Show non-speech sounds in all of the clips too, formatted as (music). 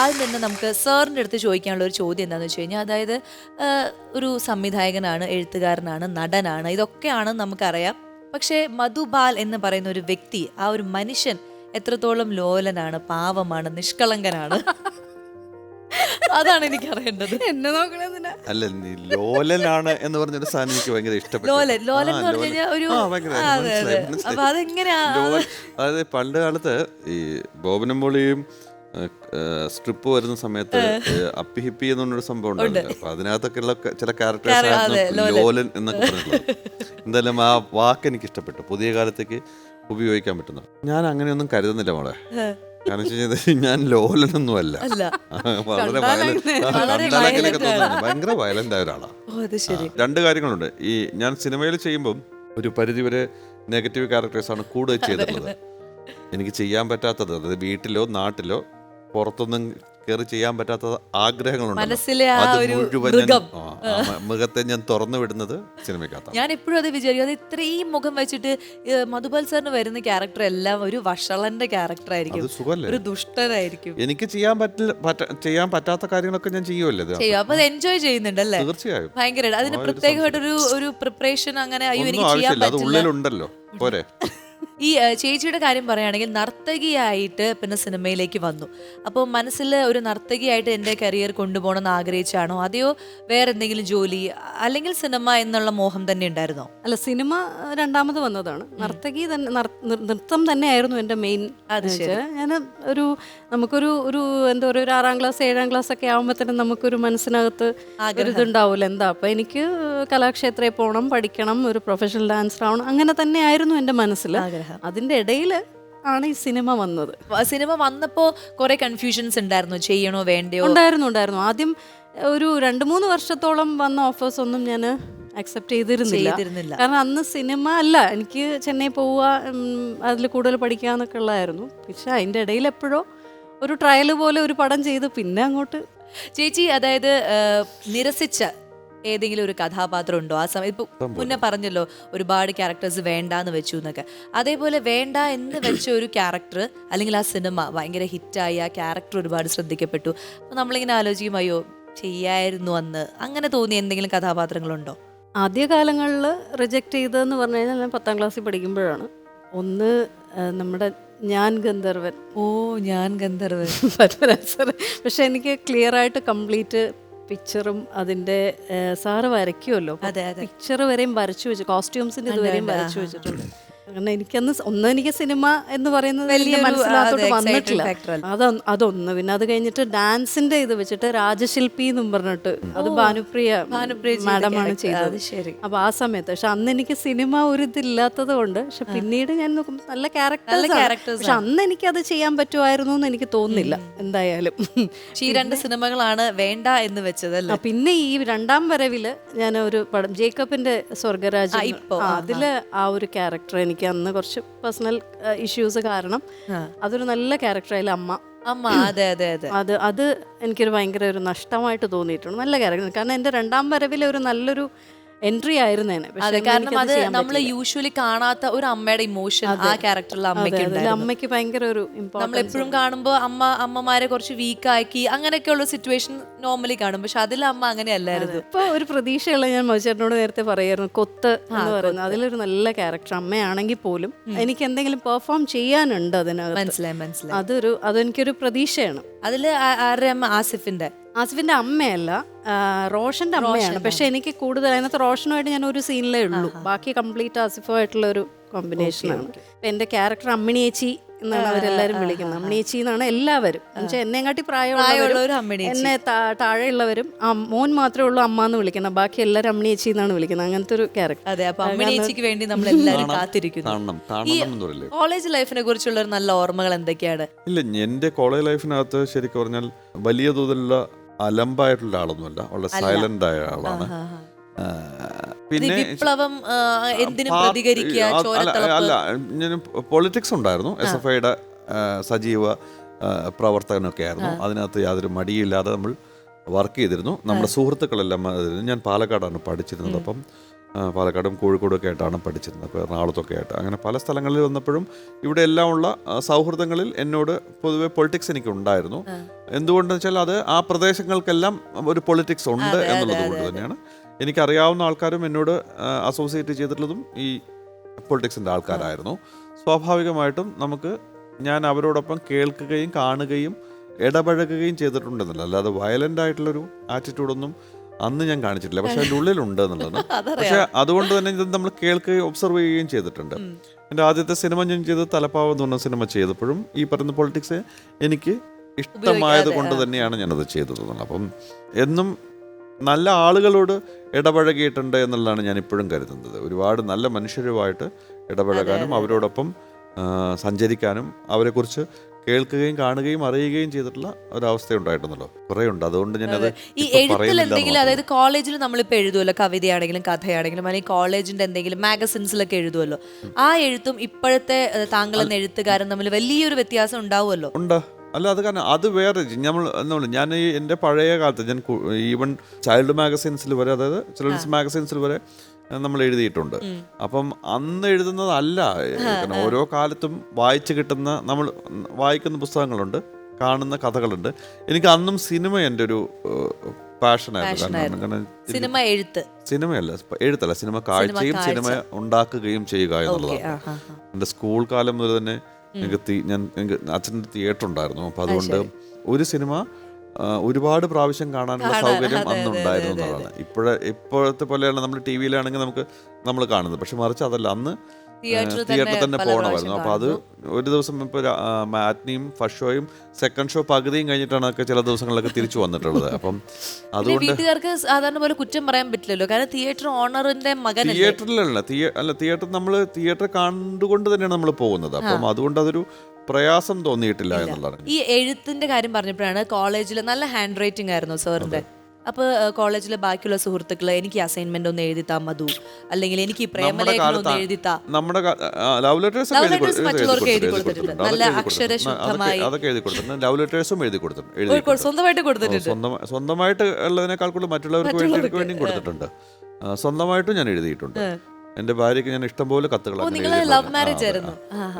ആദ്യം തന്നെ നമുക്ക് സാറിന്റെ അടുത്ത് ചോദിക്കാനുള്ള ഒരു ചോദ്യം എന്താണെന്ന് വെച്ച് കഴിഞ്ഞാൽ അതായത് ഒരു സംവിധായകനാണ് എഴുത്തുകാരനാണ് നടനാണ് ഇതൊക്കെയാണ് നമുക്കറിയാം. പക്ഷേ മധുബാൽ എന്ന് പറയുന്ന ഒരു വ്യക്തി ആ ഒരു മനുഷ്യൻ എത്രത്തോളം ലോലനാണ് പാവമാണ് നിഷ്കളങ്കനാണ്? അതാണ് എനിക്ക് അറിയേണ്ടത് എന്നെ നോക്കണെന്തിനാ അല്ല നീ ലോലനാണ് എന്ന് പറഞ്ഞൊരു സാധനം എനിക്ക് ഭയങ്കര ഇഷ്ടപ്പെട്ടു. ലോലൻ ലോലൻ എന്ന് പറഞ്ഞു കഴിഞ്ഞാൽ ഒരു അതെ അതെ. അപ്പൊ അതെങ്ങനെയാ? അതായത് പണ്ട് കാലത്ത് ഈ ബോബനും മോളിയും സ്ട്രിപ്പ് വരുന്ന സമയത്ത് അപ്പി ഹിപ്പി എന്നുള്ളൊരു സംഭവം ഉണ്ടാവില്ല? അപ്പൊ അതിനകത്തൊക്കെ ഉള്ള ചില ക്യാരക്ടേഴ്സ് ലോലൻ. എന്നൊക്കെ പറഞ്ഞിട്ടുള്ളത്. എന്തായാലും ആ വാക്ക് എനിക്ക് ഇഷ്ടപ്പെട്ടു പുതിയ കാലത്തേക്ക് ഉപയോഗിക്കാൻ പറ്റുന്നു. ഞാൻ അങ്ങനെയൊന്നും കരുതുന്നില്ല മോളെ. കാരണം ഞാൻ ലോലനൊന്നും അല്ല. വളരെ. ഭയങ്കര വയലന്റ് ആയ ഒരാളാണ് രണ്ട് കാര്യങ്ങളുണ്ട്. ഈ ഞാൻ സിനിമയിൽ ചെയ്യുമ്പം ഒരു പരിധിവരെ നെഗറ്റീവ് ക്യാരക്ടേഴ്സാണ് കൂടുതൽ ചെയ്തിട്ടുള്ളത്. (laughs) എനിക്ക് ചെയ്യാൻ പറ്റാത്തത്. അതായത് വീട്ടിലോ നാട്ടിലോ പുറത്തൊന്നും കയറി ചെയ്യാൻ പറ്റാത്ത ആഗ്രഹങ്ങളുണ്ട് മനസ്സിലെ ആ അത് ഒരു മുഴുവൻ ഞാൻ തുറന്നു വിടുന്നത് സിനിമയ്ക്കകത്ത് ഞാൻ എപ്പോഴും അത് വിചാരിക്കും. അത് ഇത്രയും മുഖം വെച്ചിട്ട് ഏ, മധുബാൽ സാറിന് വരുന്ന ക്യാരക്ടർ എല്ലാം ഒരു വഷളന്റെ ക്യാരക്ടർ ആയിരിക്കും. ഒരു ദുഷ്ടനായിരിക്കും. എനിക്ക് ചെയ്യാൻ പറ്റില്ല പറ്റ- ചെയ്യാൻ പറ്റാത്ത കാര്യങ്ങളൊക്കെ ഞാൻ ചെയ്യുമല്ലേ ചെയ്യും. അപ്പൊ അത് എൻജോയ് ചെയ്യുന്നുണ്ടല്ലേ? തീർച്ചയായും. ഭയങ്കര അതിന് പ്രത്യേകമായിട്ടൊരു ഒരു പ്രിപ്പറേഷൻ അങ്ങനെ അയ്യോ എനിക്ക് ചെയ്യാൻ പറ്റില്ല. ഉള്ളിലുണ്ടല്ലോ. പോരെ. (laughs) ഈ ചേച്ചിയുടെ കാര്യം പറയുകയാണെങ്കിൽ നർത്തകിയായിട്ട് പിന്നെ സിനിമയിലേക്ക് വന്നു. അപ്പോൾ മനസ്സിൽ ഒരു നർത്തകിയായിട്ട് എന്റെ കരിയർ കൊണ്ടുപോകണം എന്ന് ആഗ്രഹിച്ചാണോ? അതെയോ വേറെ എന്തെങ്കിലും ജോലി അല്ലെങ്കിൽ സിനിമ എന്നുള്ള മോഹം തന്നെ ഉണ്ടായിരുന്നോ? അല്ല സിനിമ രണ്ടാമത് വന്നതാണ്. നർത്തകി തന്നെ നൃത്തം തന്നെയായിരുന്നു എന്റെ മെയിൻ. ഞാൻ ഒരു നമുക്കൊരു ഒരു എന്താ പറയുക ഒരു ആറാം ക്ലാസ് ഏഴാം ക്ലാസ് ഒക്കെ ആകുമ്പോഴത്തേനും നമുക്കൊരു മനസ്സിനകത്ത് ഒരു ഇതുണ്ടാവില്ല എന്താ? അപ്പം എനിക്ക് കലാക്ഷേത്രയിൽ പോകണം പഠിക്കണം ഒരു പ്രൊഫഷണൽ ഡാൻസർ ആവണം അങ്ങനെ തന്നെയായിരുന്നു എന്റെ മനസ്സിൽ. ആഗ്രഹം. അതിന്റെ ഇടയിൽ ആണ് ഈ സിനിമ വന്നത്. സിനിമ വന്നപ്പോൾ കുറെ കൺഫ്യൂഷൻസ് ഉണ്ടായിരുന്നു. ചെയ്യണോ വേണ്ടയോ? ഉണ്ടായിരുന്നു ഉണ്ടായിരുന്നു. ആദ്യം ഒരു രണ്ട് മൂന്ന് വർഷത്തോളം വന്ന ഓഫേഴ്സ് ഒന്നും ഞാൻ അക്സെപ്റ്റ് ചെയ്തിരുന്നില്ല. കാരണം അന്ന് സിനിമ അല്ല എനിക്ക് ചെന്നൈ പോവുക അതിൽ കൂടുതൽ പഠിക്കുക എന്നൊക്കെ ഉള്ളതായിരുന്നു. പക്ഷെ അതിന്റെ ഇടയിൽ എപ്പോഴോ ഒരു ട്രയൽ പോലെ ഒരു പടം ചെയ്ത്. പിന്നെ അങ്ങോട്ട് ചേച്ചി അതായത് നിരസിച്ച ഏതെങ്കിലും ഒരു കഥാപാത്രം ഉണ്ടോ? ആ സമയം ഇപ്പൊ മുന്നേ പറഞ്ഞല്ലോ ഒരുപാട് ക്യാരക്ടേഴ്സ് വേണ്ട എന്ന് വെച്ചു എന്നൊക്കെ. അതേപോലെ വേണ്ട എന്ന് വെച്ച ഒരു ക്യാരക്ടർ അല്ലെങ്കിൽ ആ സിനിമ ഭയങ്കര ഹിറ്റായി ആ ക്യാരക്ടർ ഒരുപാട് ശ്രദ്ധിക്കപ്പെട്ടു. അപ്പൊ നമ്മളിങ്ങനെ ആലോചിക്കും അയ്യോ ചെയ്യായിരുന്നു അന്ന്. അങ്ങനെ തോന്നിയ എന്തെങ്കിലും കഥാപാത്രങ്ങളുണ്ടോ? ആദ്യകാലങ്ങളിൽ റിജക്റ്റ് ചെയ്തതെന്ന് പറഞ്ഞു കഴിഞ്ഞാൽ ഞാൻ പത്താം ക്ലാസ്സിൽ പഠിക്കുമ്പോഴാണ്. ഒന്ന് നമ്മുടെ ഞാൻ ഗന്ധർവൻ. ഓ ഞാൻ ഗന്ധർവൻ. പത്മരാജ് സാർ പക്ഷെ എനിക്ക് ക്ലിയർ ആയിട്ട് കംപ്ലീറ്റ് പിക്ചറും അതിന്റെ സാറ് വരയ്ക്കുമല്ലോ. പിക്ചർ വരെയും വരച്ചു വെച്ചു കോസ്റ്റ്യൂംസിന്റെ ഇതുവരെയും വരെയും വരച്ചു വെച്ചിട്ടുണ്ട്. കാരണം എനിക്കന്ന് ഒന്ന് എനിക്ക് സിനിമ എന്ന് പറയുന്നത് വലിയ മനസ്സിലാത്തോട്ട് വന്നിട്ടില്ല. അത് അതൊന്ന് പിന്നെ അത് കഴിഞ്ഞിട്ട് ഡാൻസിന്റെ ഇത് വെച്ചിട്ട് രാജശില്പി എന്നും പറഞ്ഞിട്ട് അത് ഭാനുപ്രിയ ഭാനുപ്രിയ മാഡമാണ് ചെയ്തത്. ശരി. അപ്പൊ ആ സമയത്ത് പക്ഷെ അന്ന് എനിക്ക് സിനിമ ഒരു ഇതില്ലാത്തത് കൊണ്ട് പക്ഷെ പിന്നീട് ഞാൻ നോക്കുമ്പോൾ നല്ല ക്യാരക്ടർ പക്ഷെ അന്ന് എനിക്ക് അത് ചെയ്യാൻ പറ്റുമായിരുന്നു എന്ന് എനിക്ക് തോന്നുന്നില്ല എന്തായാലും. ഈ രണ്ട് സിനിമകളാണ് വേണ്ട എന്ന് വെച്ചത് പിന്നെ ഈ രണ്ടാം വരവിൽ ഞാൻ ഒരു പടം ജേക്കബിന്റെ സ്വർഗരാജ് അതിൽ ആ. ഒരു ക്യാരക്ടർ എനിക്ക് അന്ന് കുറച്ച് പേഴ്സണൽ ഇഷ്യൂസ് കാരണം. അതൊരു നല്ല ക്യാരക്ടർ അതിൽ അമ്മ. അമ്മ അതെ അതെ അതെ. അത് അത് എനിക്കൊരു ഭയങ്കര ഒരു നഷ്ടമായിട്ട് തോന്നിയിട്ടുണ്ട്. നല്ല ക്യാരക്ടർ കാരണം എന്റെ രണ്ടാം വരവിലെ ഒരു നല്ലൊരു എൻട്രി ആയിരുന്നേനെ. അതെ കാരണം അത് നമ്മൾ യൂഷ്വലി കാണാത്ത ഒരു അമ്മയുടെ ഇമോഷൻ ആ ക്യാരക്ടറിലെ അമ്മയ്ക്ക് അമ്മയ്ക്ക് ഭയങ്കര ഒരു നമ്മൾ എപ്പോഴും കാണുമ്പോൾ അമ്മ അമ്മമാരെ കുറച്ച് വീക്കാക്കി അങ്ങനെയൊക്കെയുള്ള സിറ്റുവേഷൻ നോർമലി കാണും. പക്ഷെ അതിൽ അമ്മ അങ്ങനെയല്ലായിരുന്നു ഇപ്പൊ ഒരു പ്രതീക്ഷയുള്ള ഞാൻ മോചേട്ടനോട് നേരത്തെ പറയായിരുന്നു കൊത്ത് എന്ന് പറയുന്നത്. അതിലൊരു നല്ല ക്യാരക്ടർ അമ്മയാണെങ്കിൽ പോലും എനിക്ക് എന്തെങ്കിലും പെർഫോം ചെയ്യാനുണ്ട് അതിനകത്ത്. മനസ്സിലായി മനസ്സിലായി. അതൊരു അതെനിക്കൊരു പ്രതീക്ഷയാണ്. അതിൽ ആരുടെ അമ്മ? ആസിഫിന്റെ. ആസിഫിന്റെ അമ്മയല്ല റോഷന്റെ അമ്മയാണ്. പക്ഷെ എനിക്ക് കൂടുതൽ അതിനകത്ത് റോഷനുമായിട്ട് ഞാൻ ഒരു സീനിലേ ഉള്ളൂ. ബാക്കി കംപ്ലീറ്റ് ആസിഫുമായിട്ടുള്ള ഒരു കോമ്പിനേഷനാണ് എന്റെ ക്യാരക്ടർ അമ്മിണിയേച്ചി എന്നാണ് അവരെല്ലാരും വിളിക്കുന്നത്. അമ്മിണിയേച്ചി എന്നാണ് എല്ലാവരും. എന്നുവെച്ചാൽ എന്നെക്കാട്ടി പ്രായമുള്ളവരും. എന്നെ താഴെയുള്ളവരും മോൻ മാത്രമേ ഉള്ളൂ അമ്മ എന്ന് വിളിക്കുന്നത്. ബാക്കി എല്ലാവരും അമ്മിണിയേച്ചി എന്നാണ് വിളിക്കുന്നത്. അങ്ങനത്തെ ഒരു ക്യാരക്ടർ വേണ്ടി നമ്മൾ എല്ലാവരും കാത്തിരിക്കുന്നു. കോളേജ് ലൈഫിനെ കുറിച്ചുള്ള ഒരു നല്ല ഓർമ്മകൾ എന്തൊക്കെയാണ്? ഇല്ല എന്റെ കോളേജ് ലൈഫിനകത്ത് ശരിക്കും പറഞ്ഞാൽ വലിയ തോതിലുള്ള അലമ്പായിട്ടുള്ള ആളൊന്നുമല്ല. വളരെ സൈലന്റ് ആയ ആളാണ്. പിന്നെ വിപ്ലവം എന്തിനും പ്രതികരിക്കുക അല്ല ഞാൻ പൊളിറ്റിക്സ് ഉണ്ടായിരുന്നു. എസ് എഫ് ഐയുടെ സജീവ പ്രവർത്തകനൊക്കെ ആയിരുന്നു. അതിനകത്ത് യാതൊരു മടിയില്ലാതെ നമ്മൾ വർക്ക് ചെയ്തിരുന്നു. നമ്മുടെ സുഹൃത്തുക്കളെല്ലാം ഞാൻ പാലക്കാടാണ് പഠിച്ചിരുന്നത്. അപ്പം പാലക്കാടും കോഴിക്കോടും ഒക്കെ ആയിട്ടാണ് പഠിച്ചിരുന്നത്. അപ്പോൾ എറണാകുളത്തൊക്കെ ആയിട്ട്. അങ്ങനെ പല സ്ഥലങ്ങളിൽ വന്നപ്പോഴും ഇവിടെ എല്ലാം ഉള്ള സൗഹൃദങ്ങളിൽ എന്നോട് പൊതുവെ പൊളിറ്റിക്സ് എനിക്ക് ഉണ്ടായിരുന്നു. എന്തുകൊണ്ടെന്ന് വെച്ചാൽ അത് ആ പ്രദേശങ്ങൾക്കെല്ലാം ഒരു പൊളിറ്റിക്സ് ഉണ്ട് എന്നുള്ളത് കൊണ്ട് തന്നെയാണ്. എനിക്കറിയാവുന്ന ആൾക്കാരും എന്നോട് അസോസിയേറ്റ് ചെയ്തിട്ടുള്ളതും ഈ പൊളിറ്റിക്സിന്റെ ആൾക്കാരായിരുന്നു. സ്വാഭാവികമായിട്ടും നമുക്ക് ഞാൻ അവരോടൊപ്പം കേൾക്കുകയും കാണുകയും ഇടപഴകുകയും ചെയ്തിട്ടുണ്ടെന്നല്ല. അല്ലാതെ വയലന്റ് ആയിട്ടുള്ളൊരു ആറ്റിറ്റ്യൂഡൊന്നും അന്ന് ഞാൻ കാണിച്ചിട്ടില്ല. പക്ഷെ അതിന്റെ ഉള്ളിലുണ്ട് എന്നുള്ളതാണ് (laughs) പക്ഷെ അതുകൊണ്ട് തന്നെ ഇത് നമ്മൾ കേൾക്കുകയും ഒബ്സർവ് ചെയ്യുകയും ചെയ്തിട്ടുണ്ട്. എന്റെ ആദ്യത്തെ സിനിമ ഞാൻ ചെയ്ത് തലപ്പാവ് എന്ന് പറഞ്ഞ സിനിമ ചെയ്തപ്പോഴും ഈ പറയുന്ന പൊളിറ്റിക്സ് എനിക്ക് ഇഷ്ടമായത് കൊണ്ട് തന്നെയാണ് ഞാനത് ചെയ്തത് എന്നുള്ളത്. അപ്പം എന്നും നല്ല ആളുകളോട് ഇടപഴകിയിട്ടുണ്ട് എന്നുള്ളതാണ് ഞാൻ ഇപ്പോഴും കരുതുന്നത്. ഒരുപാട് നല്ല മനുഷ്യരുമായിട്ട് ഇടപഴകാനും അവരോടൊപ്പം സഞ്ചരിക്കാനും അവരെക്കുറിച്ച് കേൾക്കുകയും കാണുകയും അറിയുകയും ചെയ്തിട്ടുള്ള ഒരവസ്ഥ ഉണ്ടായിട്ടുണ്ടല്ലോ കുറേ ഉണ്ട് അതുകൊണ്ട് ഞാൻ ഈ ഇപ്പൊ എഴുത്തിൽ എന്തെങ്കിലും അതായത് കോളേജിൽ നമ്മളിപ്പോൾ എഴുതുമല്ലോ കവിതയാണെങ്കിലും കഥയാണെങ്കിലും അല്ലെങ്കിൽ കോളേജിന്റെ എന്തെങ്കിലും മാഗസിൻസിലൊക്കെ എഴുതുമല്ലോ. ആ എഴുത്തും ഇപ്പോഴത്തെ താങ്കൾ എന്ന എഴുത്തുകാരൻ തമ്മിൽ വലിയൊരു വ്യത്യാസം ഉണ്ടാവുമല്ലോ? ഉണ്ടോ. അല്ല അത് കാരണം അത് വേറെ നമ്മൾ നമ്മൾ ഞാൻ ഈ എന്റെ പഴയ കാലത്ത് ഞാൻ ഈവൻ ചൈൽഡ് മാഗസിൻസിൽ വരെ അതായത് ചിൽഡ്രൻസ് മാഗസിൻസിൽ വരെ നമ്മൾ എഴുതിയിട്ടുണ്ട്. അപ്പം അന്ന് എഴുതുന്നതല്ല. ഓരോ കാലത്തും വായിച്ചു കിട്ടുന്ന നമ്മൾ വായിക്കുന്ന പുസ്തകങ്ങളുണ്ട് കാണുന്ന കഥകളുണ്ട്. എനിക്ക് അന്നും സിനിമ എന്റെ ഒരു പാഷനായിരുന്നു. സിനിമ എഴുത്ത്. സിനിമയല്ല എഴുത്തല്ല. സിനിമ കാഴ്ചയും സിനിമ ഉണ്ടാക്കുകയും ചെയ്യുക എന്നുള്ളതാണ്. എന്റെ സ്കൂൾ കാലം മുതൽ തന്നെ എനിക്ക് ഞാൻ എനിക്ക് അച്ഛന്റെ തിയേറ്റർ ഉണ്ടായിരുന്നു. അപ്പം അതുകൊണ്ട് ഒരു സിനിമ ഒരുപാട് പ്രാവശ്യം കാണാനുള്ള സൗകര്യം അന്നുണ്ടായിരുന്നു എന്നുള്ളതാണ് ഇപ്പോഴ ഇപ്പോഴത്തെ പോലെയാണ് നമ്മൾ ടി വിയിലാണെങ്കിൽ നമുക്ക് നമ്മൾ കാണുന്നത്. പക്ഷെ മറിച്ച് അതല്ല അന്ന് തിയേറ്ററിൽ തന്നെ പോകണമായിരുന്നു അപ്പൊ അപ്പോൾ അത് ഒരു ദിവസം ഇപ്പോൾ മാറ്റ്നിയും ഫസ്റ്റ് ഷോയും സെക്കൻഡ് ഷോ പകുതിയും കഴിഞ്ഞിട്ടാണ് ഒക്കെ ചില ദിവസങ്ങളിലൊക്കെ തിരിച്ചു വന്നിട്ടുള്ളത്. അപ്പം (laughs) അതുകൊണ്ട് വീട്ടുകാർക്ക് സാധാരണ പോലെ കുറ്റം പറയാൻ പറ്റില്ലല്ലോ. കാരണം തിയേറ്റർ ഓണറിന്റെ മകൻ തിയേറ്ററിലല്ല തിയേ അല്ല തിയേറ്റർ നമ്മൾ തിയേറ്റർ കണ്ടുകൊണ്ട് തന്നെയാണ് നമ്മൾ പോകുന്നത്. അപ്പം അതുകൊണ്ട് അതൊരു പ്രയാസം തോന്നിയിട്ടില്ല എന്നുള്ളതാണ്. ഈ എഴുത്തിന്റെ കാര്യം പറഞ്ഞപ്പോഴാണ് കോളേജിൽ നല്ല ഹാൻഡ് റൈറ്റിംഗ് ആയിരുന്നു സാറിന്റെ. അപ്പൊ കോളേജിലെ ബാക്കിയുള്ള സുഹൃത്തുക്കൾ എനിക്ക് അസൈൻമെന്റ് ഒന്ന് എഴുതിത്താ മധു. അല്ലെങ്കിൽ എനിക്ക് പ്രേമലേഖനം ഒന്ന് എഴുതിത്താ. നമ്മുടെ ലവ് ലെറ്റേഴ്സ് Love letters മറ്റുള്ളവർക്ക് എഴുതി കൊടുത്തിട്ടുണ്ട്. നല്ല അക്ഷരശുദ്ധമായി. അതൊക്കെ എഴുതി കൊടുത്തിട്ടുണ്ട്. ലവ് ലെറ്റേഴ്സും എഴുതി കൊടുത്തിട്ടുണ്ട്. എഴുതി ഒരു കൊ- സ്വന്തമായിട്ട് കൊടുത്തിട്ടുണ്ട്. സ്വന്തം സ്വന്തമായിട്ട് ഉള്ളതിനേക്കാൾ കൂടുതൽ മറ്റുള്ളവർക്ക് വേണ്ടി കൊടുത്തിട്ടുണ്ട്. സ്വന്തമായിട്ടും ഞാൻ എഴുതിയിട്ടുണ്ട്. എന്റെ ഭാര്യയ്ക്ക് ഞാൻ ഇഷ്ടംപോലെ കത്തുകൾ.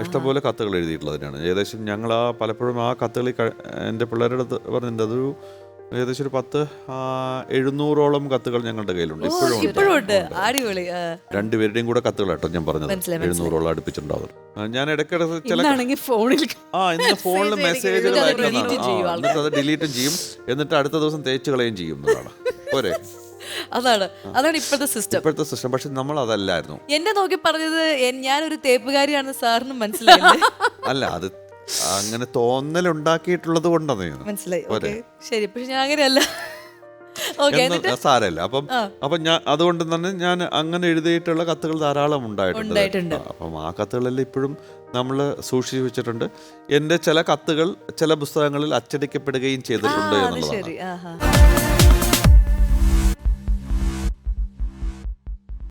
ഇഷ്ടംപോലെ കത്തുകൾ എഴുതിയിട്ടുള്ളതിനാണ്. ഏകദേശം ഞങ്ങൾ ആ പലപ്പോഴും ആ കത്തുകൾ എന്റെ പിള്ളേരുടെ അടുത്ത് പറഞ്ഞിട്ടുണ്ട്. അതൊരു ഏകദേശം ഒരു പത്ത് എഴുന്നൂറോളം കത്തുകൾ ഞങ്ങളുടെ കയ്യിലുണ്ട്. ഇപ്പോഴും. രണ്ടുപേരുടെയും കൂടെ കത്തുകൾ കേട്ടോ ഞാൻ പറഞ്ഞത്. എഴുന്നൂറോളം അടുപ്പിച്ചിട്ടുണ്ടാവും ഞാൻ ഇടയ്ക്കിടയ്ക്ക് ചില ആ ഇന്ന് (laughs) ഫോണിൽ മെസ്സേജുകൾ എന്നിട്ട് അത് ഡിലീറ്റും ചെയ്യും എന്നിട്ട് അടുത്ത ദിവസം തേച്ച് കളയും ചെയ്യും പോരെ? (laughs) അതാണ് അതാണ് ഇപ്പോഴത്തെ സിസ്റ്റം ഇപ്പോഴത്തെ സിസ്റ്റം പക്ഷെ നമ്മൾ അതല്ലായിരുന്നു എന്നെ നോക്കി പറഞ്ഞത് ഞാനൊരു തേപ്പുകാരിയാണെന്ന് സാറിന് മനസ്സിലായി (laughs) അല്ല അത് അങ്ങനെ തോന്നൽ ഉണ്ടാക്കിയിട്ടുള്ളത് കൊണ്ടാണ് മനസ്സിലായി ശരി പക്ഷെ ഞാൻ അങ്ങനെയല്ല. സാരല്ല അപ്പം അപ്പം ഞാൻ അതുകൊണ്ട് തന്നെ ഞാൻ അങ്ങനെ എഴുതിയിട്ടുള്ള കത്തുകൾ ധാരാളം ഉണ്ടായിട്ടുണ്ട്. അപ്പം ആ കത്തുകളെല്ലാം ഇപ്പോഴും നമ്മൾ സൂക്ഷിച്ചു വെച്ചിട്ടുണ്ട്. എന്റെ ചില കത്തുകൾ ചില പുസ്തകങ്ങളിൽ അച്ചടിക്കപ്പെടുകയും ചെയ്തിട്ടുണ്ട് എന്നുള്ളതാണ്.